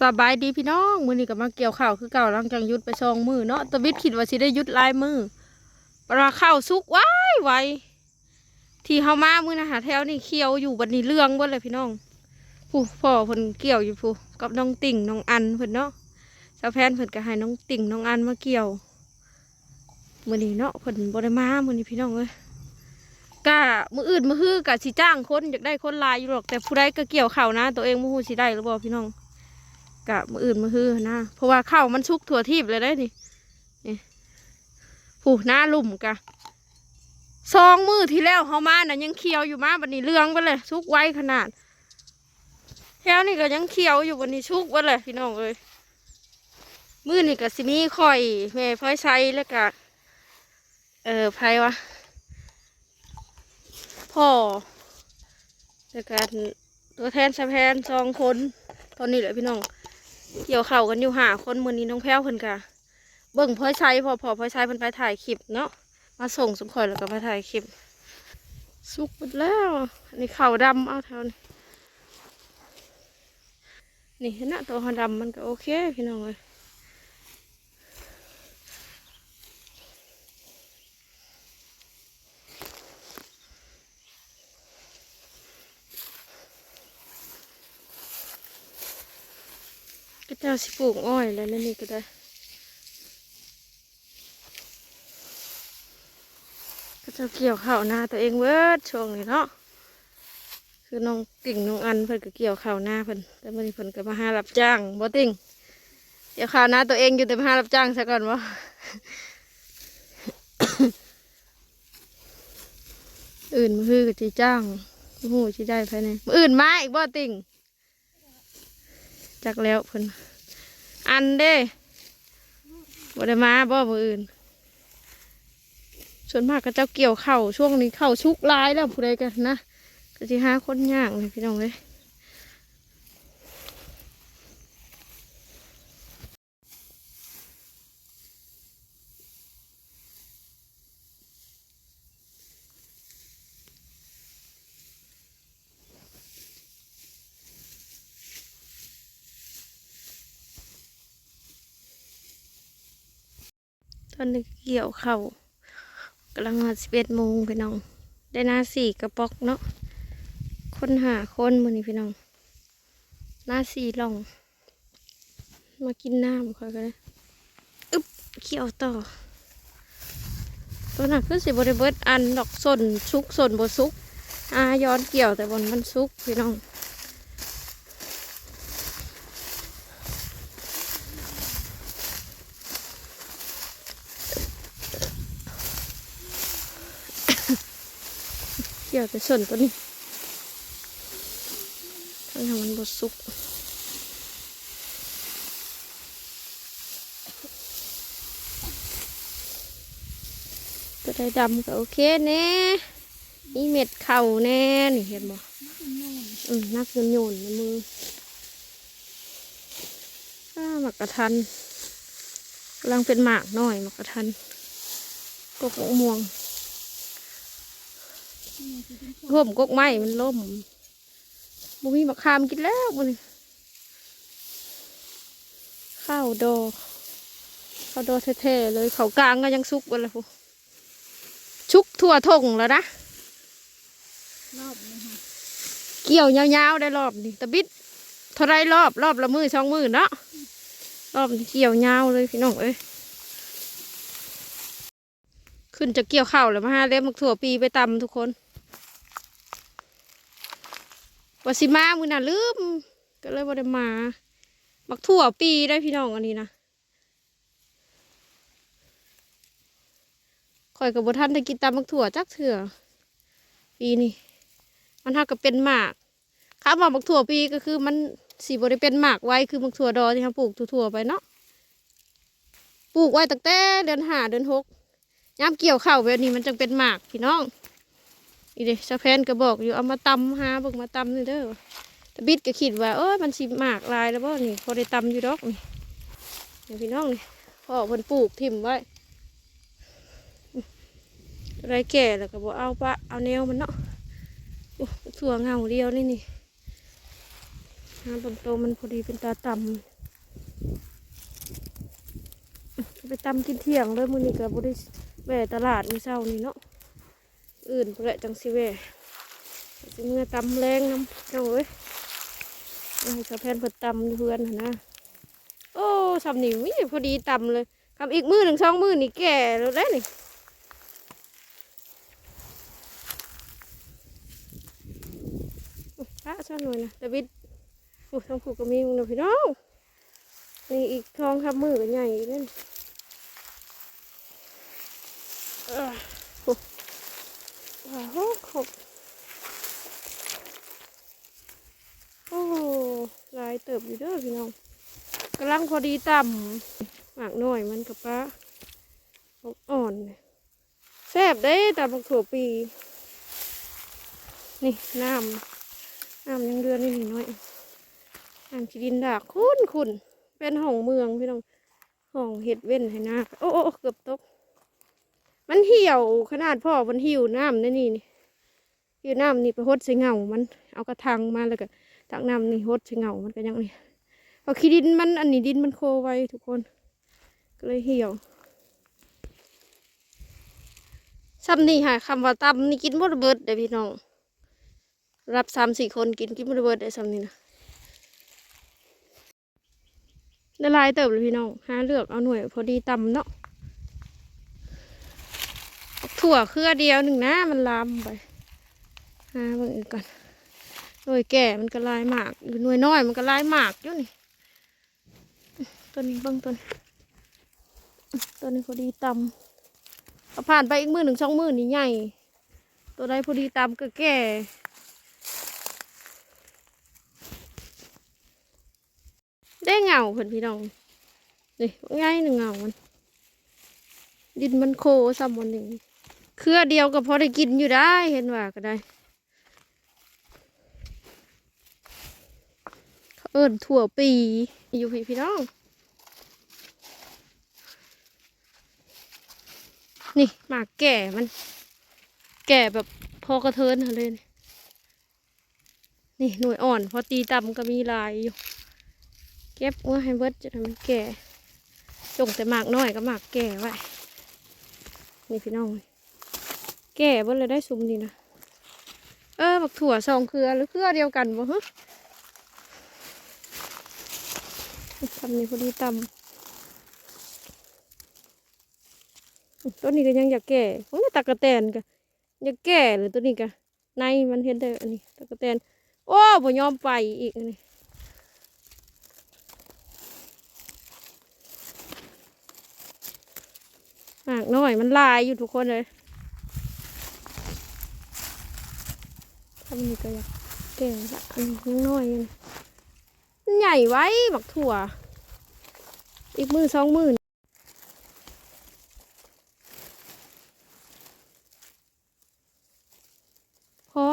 สบายดีพี่น้องมือนี้ก็มาเกี่ยวข้าวคือเก่าหลังจากหยุดไปสองมือเนาะตะวิดคิดว่าสิได้หยุดลายมือปลาข้าวสุกไว้ไว้ที่เฮามามือนะหาแถวนี่เคี่ยวอยู่บัดนี้เรื่องบ่เลยพี่น้องผู้พ่อเพิ่นเกี่ยวอยู่ผู้กับน้องติ่งน้องอันเพิ่นเนาะสาวแพนเพิ่นก็ให้น้องติ่งน้องอันมาเกี่ยวมือนี้เนาะเพิ่นบ่ได้มามือนี้พี่น้องเอ้ยกะมืออื่นมือฮื้อกะสิจ้างคนอยากได้คนลายอยู่หรอกแต่ผู้ใดก็เกี่ยวข้าวนะ ตัวเองบ่ฮู้สิได้หรือบ่พี่น้อง กะมืออื่นมือฮือนะเพราะว่าข้าวมันชุกถั่วทีบเลยได้นี่นี่ผู้หน้าลุ่มกะซองมือที่แล้วเฮามาน่ะยังเคี้ยวอยู่มาบันนี้เรื่องไปเลยชุกไว้ขนาดแถวนี่ก็ยังเคี้ยวอยู่บันนี้ชุกไปเลยพี่น้องเอ้ยมือนี่ก็สิมีข่อยแม่พลอยใช้แล้วก็เออไพวะพ่อแล้วก็ตัวแทนสะแพนสองคนตอนนี้แหละพี่น้อง เกี่ยวเข่ากันอยู่หาคนมือนี้น้องแพ้วเพิ่นกะเบิ่งพ่อยใช้พอพอพ่อยใช้เพิ่นไปถ่ายคลิปเนาะมาส่งสมข่อยแล้วก็ไปถ่ายคลิป สุกหมดแล้ว นี่เข่าดำเอาแถวนี้นี่เห็นนะตัวหอดำมันก็โอเคพี่น้องเลย จ้าสิปลูกอ้อยแล้วนั่นนี่ก็ได้ก็จะเกี่ยวข้าวนาตัวเองเวิร์ดช่วงนี้เนาะคือน้องติ่งน้องอันเพิ่นก็เกี่ยวข้าวนาเพิ่นแต่มื่อนี้เพิ่นก็มาหารับจ้างบ่ติ่งเกี่ยวข้าวนาตัวเองอยู่แต่มาหารับจ้างซะก่อนวะอื่นมือคือก็จีจ้างมือหูจีได้ภายในมืออื่นมาอีกบ่ติ่งจักแล้วเพิ่น อันเด้บ่ได้มาบ่มืออื่น ส่วนมากก็เจ้าเกี่ยวเข่าช่วงนี้เข่าชุกลายแล้วผู้ใดกันนะก็จะหาคนยากเลยพี่น้องเลย ตอนนี้เกี่ยวเข่ากำลังมาสิบเอ็ดโมงพี่น้อง ได้หน้าสี่กระป๋อกเนาะคนหาคนมือนี้พี่น้อง หน้าสี่ลอง มากินน้ำค่อยกันเลยอึ๊บเขี่ยวต่อ ตัวหนักคือสิบริเบิดอันดอกสนชุกสนบสุกอาย้อนเกี่ยวแต่บนมันสุกพี่น้อง กี่ยวแต่ส่วนตัวนี้ทั้งทางมันบดสุกตัวได้ดำก็โอเคแน่นี่เม็ดเข่าแน่นี่เห็นบ่อืมนักโยนโยนๆนะมืออ้าหมักกระทันกำลังเป็นหมากหน่อยหมักกระทันกกมะม่วง ร่มกกไม้มันล่มบุมีมะขามกินแล้วมันข้าวดอข้าวดอเท่ๆเลยเขากลางก็ยังซุกกันเลยพูชุกทั่วทงแล้วนะรอบนี้ค่ะเกี่ยวยาวๆได้รอบนี่ตะบิดเท่าไรรอบรอบละมือสองมือเนาะรอบนี้เกี่ยวยาวเลยพี่น้องเอ้ยขึ้นจะเกี่ยวข้าวแล้วมาหาเล็บมักถั่วปีไปตำทุกคน วาสิมามือน่ะลืม ก็เลยบ่ได้มามักถั่วปีได้พี่น้องอันนี้นะข่อยกับบท่านได้กินตามมักถั่วจักเถื่อปีนี้มันเท่ากับเป็นหมากคำว่ามักถั่วปีก็คือมันสีบริเป็นหมากไว้คือมักถั่วดอที่เขาปลูกถั่วไปเนาะปลูกไว้ตั้งแต่เดือนห้าเดือนหกยามเกี่ยวเข้าวแบบนี้มันจึงเป็นหมากพี่น้อง อีเดชาแพนก็บอกอยู่เอามาตำหาบิกมาตำนี่เด้อตะบิดก็คิดว่าเออมันสิหมากลายแล้วบ่นี่พอได้ตำอยู่ดอกนี่นี่พี่น้องนี่พ่อเพิ่นปลูกทิ่มไว้ไรแก่แล้วก็บ่เอาปะเอาแนวมันเนาะโอ้ถั่วเงาเดียวนี่นี่หาต้นโตมันพอดีเป็นตาตำไปตำกินเที่ยงเลยมื้อนี้ก็บ่ได้แวตลาดมื้อเช้านี่เนาะ อื่นเปละจังสิแวะสิเมื่อตำแรงน้ำเจ้าเอ้ยเอาให้สะแพนเพิ่นตำเพื่อนนะ โอ้สำนี่มีพอดีตำเลยคำอีกมือหนึ่งสองมือนี่แก่แล้วได้นี่อุ๊ยพระช่วยหน่อยนะดาวิดโอ้ทางผูกก็มีมึงนะพี่น้องนี่อีกทองคำมือกันใหญ่อีกนั่นเอ้อโอ้ว้าวขอบโอ้ลายเติบอยู่เด้อพี่น้องกำ ลังพอดีต่ำหมากหน่อยมันกับปลาอกอ่อนเนี่ยแซ่บได้แตำบักถั่วปี นี่น้ำน้ำยังเดือนนี่น้อยน้ำขีดินดากคุ้นคุ้นเป็นห้องเมืองพี่น้องห้องเห็ดเว้นให้นาโอ้โอ้เกือบตก มันเหี่ยวขนาดพ่อมันหิวน้ำนั่นนี่นี่หิวน้ำนี่ไปหดใส่เงามันเอากระทังมาแล้วก็ตักน้ำนี่หดใส่เงามันก็ยังนี่ เอาขี้ดินมันอันนี้ดินมันโคไว้ทุกคน ก็เลยเหี่ยวซ้ำนี่ค่ะคำว่าตำนี่กินหมดเบิดเด้อพี่น้อง รับสามสี่คนกินกินบริเบิดได้ซ้ำนี่นะละลายเติบเลยพี่น้องห้าเลือกเอาหน่วยพอดีตำเนาะถั่วเครือเดียวหนึ่งนะมันลามไปหาเบิ่งอีกก่อนหน่วยแก่มันก็ลายหมากอยู่หน่วยน้อยมันก็ลายหมากอยู่นี่ ตัวนี้เบิ่งตัวนี้ตัวนี้พอดีตำเอาผ่านไปอีกมือหนึ่งสองมือนี่ใหญ่ ตัวใดพอดีตำก็แก่ได้เงาเพิ่นพี่น้องนี่ง่ายหนึ่งเงามันดินมันโคซ้ำวันหนึ่งเครือเดียวก็พอได้กินอยู่ได้เห็นว่าก็ได้เขาเอิ้นถั่วปีอยู่พี่พี่น้อง นี่หมากแก่มัน แก่แบบพอกระเทินเลย นี่หน่วยอ่อน พอตีต่ำก็มีลายอยู่ เก็บไว้ให้เบิดจะทำมันแก่จงแต่หมากน้อยก็หมากแก่ไว้นี่พี่น้อง แก่เบิดเลยได้ซุมนี่นะเออบักถั่วสองเครือหรือเครือเดียวกันบ่ฮะทำนี่พอดีต่ำ ต้นนี้ก็ยังอยากแก่โอ้ยตะกะแตนก็อยากแก่หรือตัวนี้ก็ในมันเห็นเด้อันนี้ตะกะแตนโอ้บ่ยอมไปอีกอันนี้มากน้อยมันลายอยู่ทุกคนเลยทำนี่ก็อยากแก่ละอันนี้ยังน้อยอยู่ใหญ่ไว้บักถั่ว อีกมือสองมือ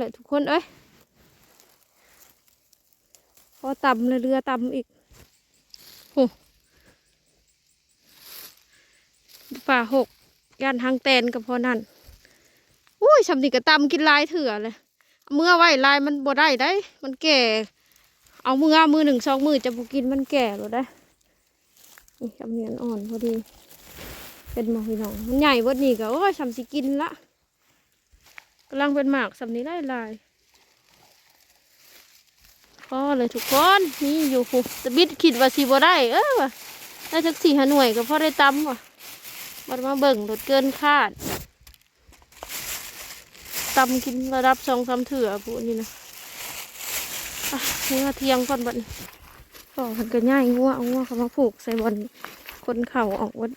นี่พอเลยทุกคนเอ้ยพอต่ำเลยเรือต่ำอีกโอ้ป่าหกย่านทางแตนกับพอนั่นอุ้ยสำนีกระตำกินลายเถื่อเลยเมื่อไว้ลายมันบ่ได้ได้ มันแก่ เอามืออมือหนึ่งสองมือจะบุกินมันแก่หรอได้นี่สำเนียนอ่อนพอดี เป็นหมอกพี่น้องมันใหญ่บดนี่ก็โอ้ยสำสิกินละ กำลังเป็นหมากสำนี้ได้ลายพอเลยทุกคนนี่อยู่ผูจะบิดคิดว่าสีบ่ได้เออว่ะได้จักสี่หาหน่วยก็พอได้ตำว่ะมามาเบิ่งลดเกินคาดตำกินระดับสองสาเถื่อพูนี่นะอะนี่มาเทียงก่อนบัดนี้ก็มันก็ง่ายงัวเอางัวเขามาผูกใส่บอลคนเข่าออกวัด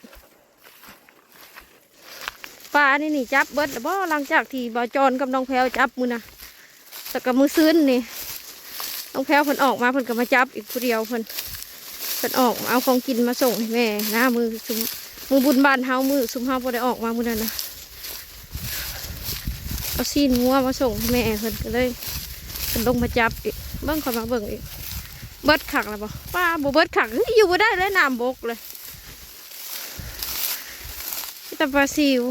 ปลานี่นี่จับเบิดแล้วบ่หลังจากที่บอจอนกับน้องแพลวจับมือนะแต่กับมือซื้นนี่น้องแพ้วเพิ่นออกมาเพิ่นก็มาจับอีกผู้เดียวเพิ่นเพิ่นออกเอาของกินมาส่งให้แม่นะมือซุมมือบุญบ้านเฮามือซุมเฮาบ่ได้ออกมามือนั้นนะเอาซีนงัวมาส่งให้แม่เพิ่นก็เลยเพิ่นลงมาจับอีกเบิ่งเขอยมาเบิ่งอีกเบิดขักแล้วบ่ป้าบ่เบิดขักอยู่บ่ได้เลยน้ำบกเลยแต่ปลาซิว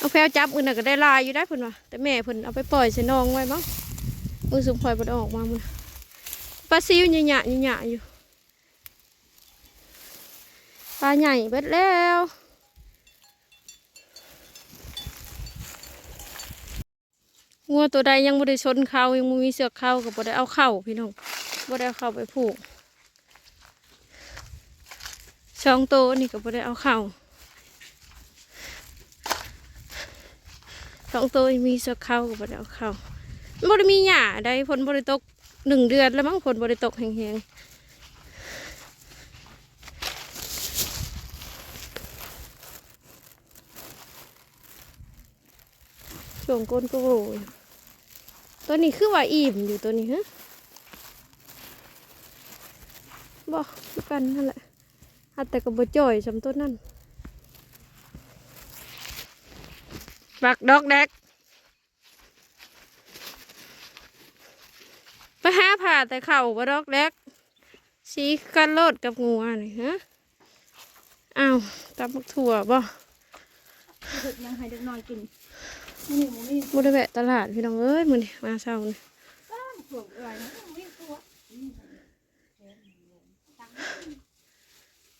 น้องแพพรวจับมือน่ะก็ได้ลายอยู่ได้เพิ่นว่าแต่แม่เพิ่นเอาไปปล่อยใส่นองไว้บ้างมือสุมพลอยบ่ได้ออกมามือปลาซิวหยะๆหยะๆอยู่ปลาใหญ่เบิดแล้วงัวตัวใดยังบ่ได้ชนเขายังบ่มีเสือกเข้าก็บ่ได้เอาเข้าพี่น้องบ่ได้เอาเข้าไปผูกช่องโตนี่ก็บ่ได้เอาเข้า องตัวมีสือเข้ากับบ่ได้เอาเข้ามันบ่ได้มีหญ้าใดฝนบ่ได้ตกหนึ่งเดือนแล้วมั้งฝนบ่ได้ตกแห้งๆช่วงก้นก็โวยตัวนี้คือว่าอิ่มอยู่ตัวนี้ฮะบอกันนั่นแหละหัดแต่ก็บ่จ่อยสำต้นนั่น ปักดอกแดกไปหาผ่าแต่เข่าบ่ดอกแดกสีกันโลดกับงัวนี่ฮะอ้าวตำบักถั่วบ่ด็กยังให้เด็กน้อยกินนี่หมูนี่บ่ได้แวะตลาดพี่น้องเอ้ยมื้อนี้มาเช้านี่ส่วนอะไรนะไม่ตัว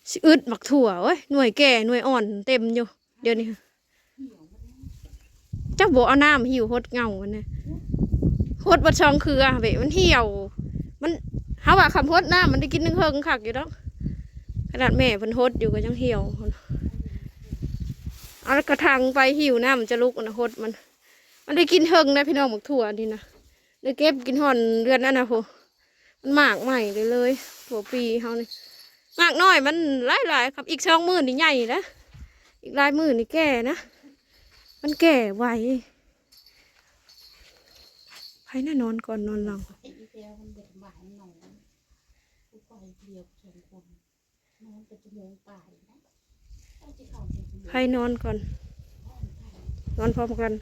สิอึดบักถั่วเว้ยหน่วยแก่หน่วยอ่อนเต็มอยู่เดี๋ยวนี้ เจ้าบ่เอาน้ำหิวหดเงามันนะหดบ่ช่องคืออะเว้ยมันเหี่ยว มันเฮาว่าคำหดน้ำมันได้กินนึงเฮิงคักอยู่ดอกขนาดแม่เพิ่นหดอยู่ก็ยังเหี่ยวเอากระทังไปหิวน้ำมันจะลุกนะหดมัน มันได้กินเฮิงนะพี่น้องบักถั่วนี่นะได้เก็บกินห่อนเดือนนั้นนะโหมันหมากใหม่เลยเลยถั่วปีเฮานี่มากน้อยมันหลายลายๆครับอีกสองมือนี่ใหญ่นะอีกลายมือนี่แก่นะ มันแก่ไวใครน่านอนก่อนนอนหลังไอ้เดียวมันเด็กหวานหนอนกูปล่อยเดียวสองคนนอนเป็นชั่วโมงตายนะเอาที่เขาเป็นชั่วโมงใครนอนก่อน นอนพร้อมกัน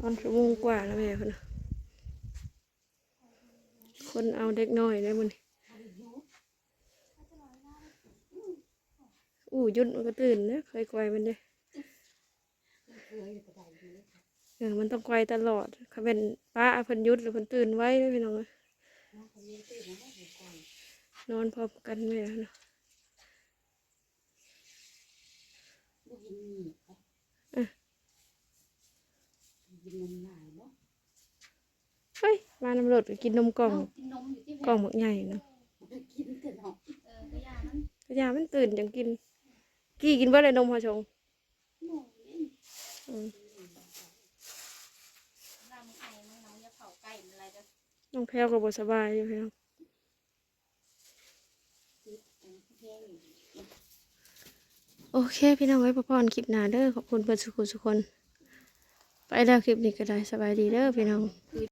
นอนชั่วโมงกว่าแล้วแม่คนน่ะคนเอาเด็กน้อยได้มันอู้ยุดมันก็ตื่นนะเคยไกวมันเด้เคยกระไดอยู่เลย เออมันต้องไกวตลอดเขาเป็นป้าเพิ่นหยุดหรือเพิ่นตื่นไว้เลยพี่น้องเอ้ยน้องคนนี้ตื่นมาแล้วก่อนนอนพร้อมกันแม่นะลูกยิงมีไปยิงนมหนายเนาะเฮ้ยมานำรถก็กินนมกล่องกินนมอยู่ที่กล่องหมักใหญ่นะกินแต่เนาะเออกระยามันกระยามันตื่นจังกิน กี่กินว่าอะไรนมพอชงหมู น้ำไอมันน้องจะเผาไก่อะไรจะน้องแพลวก็บสบายอยู่แพลวโอเค พี่น้องไว้พอพรคลิปหน้าเด้อขอบคุณเพื่อนสุขุสุคน ไปแล้วคลิปนี้ก็ได้สบายดีเด้อพี่น้อง